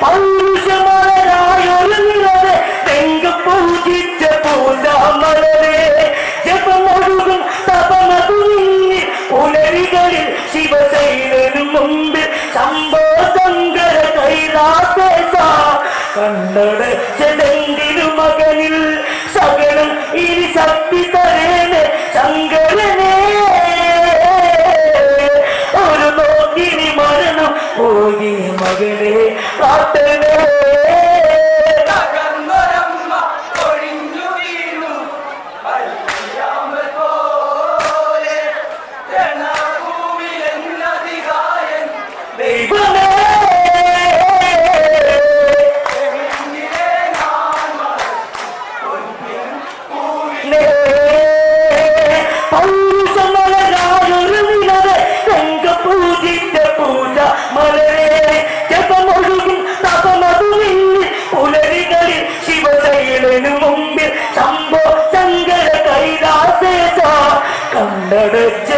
പൗരുഷമലരായൊരു നിലവെ തെങ്ക പൂജിച്ച പൂജാമലരെ ജപമൊഴുകും തപമതുങ്ങി പുലരികളിൽ ശിവശൈലനു മുമ്പിൽ ശംഭോ ശങ്കര കൈലാസേശ കണ്ണടച്ചതെന്തിനു മകനിൽ ശിവശൈലനു മുമ്പിൽ ശംഭോ ശങ്കര കൈലാസേശ കണ്ടടച്ചതെന്തിനു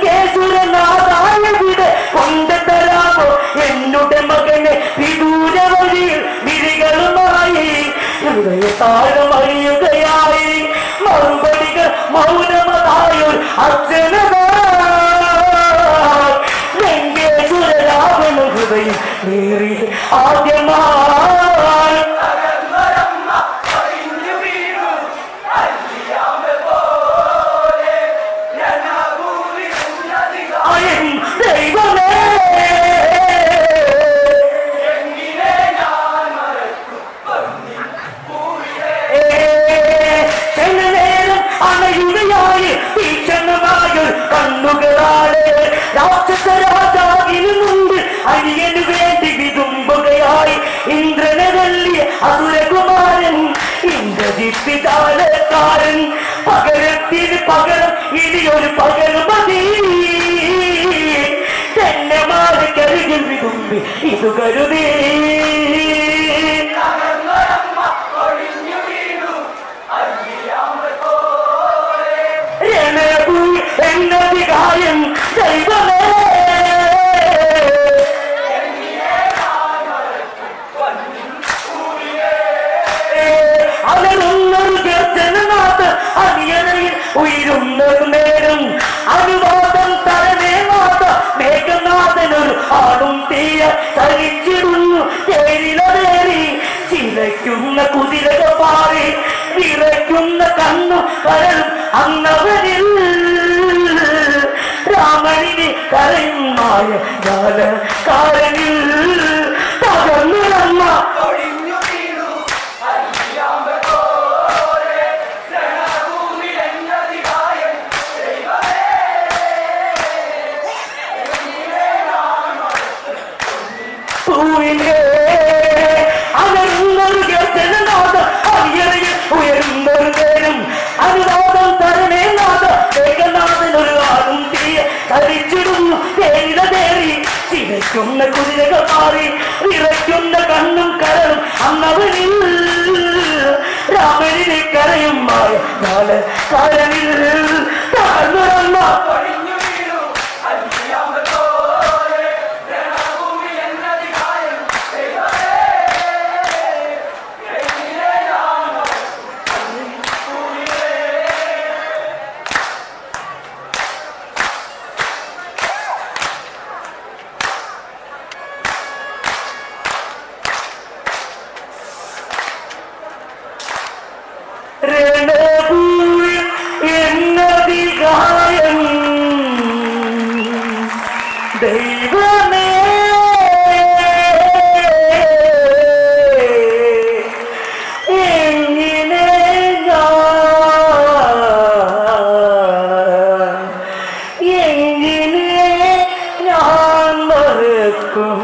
ലങ്കേശ്വരനാഥായവിടെ കൊണ്ടുതരാമോ? എന്നുടെ മകനെ വിദൂര വഴിയിൽ വിരികളുമായി ഹൃദയ ചാലക്കാരൻ പകരത്തിന് പകരം ഇനിയൊരു പകരം മതി. തന്നെ മാറി കരുകിൽ ഇത് കരുതേ. അടിയറയിൽ നേരും. അനുവാദം തരണേ നാഥ മേഘനാഥനൊരു ആടും തീയ തരിച്ചിടുന്നു. ചിലയ്ക്കുന്ന കുതിരക പാറി വിറയ്ക്കുന്ന കണ്ണു കരൽ അന്നവരിൽ രാമനിനെ കരയുമായ കാലനിൽ റസൂലിന്റെ അനങ്ങുക ജനനാഥ അയ്യറിയിൽ ഉയർന്നൊരുതേനും അനുവാദം തരണേ നാഥ ഏകനാഥനൊരു ആകും തീയെ ധരിച്ചിടുന്നു തേനില തേറി. ചിരയ്ക്കുന്ന കുതിരകൾ മാറി വിറയ്ക്കുന്ന കണ്ണും കരളും അന്നവനിൽ. രാമനിലെ കരയും മാറി നാല് എന്നതികായം ദൈവമേ എങ്ങനെ എങ്ങനെ ഞാൻ മറക്കും?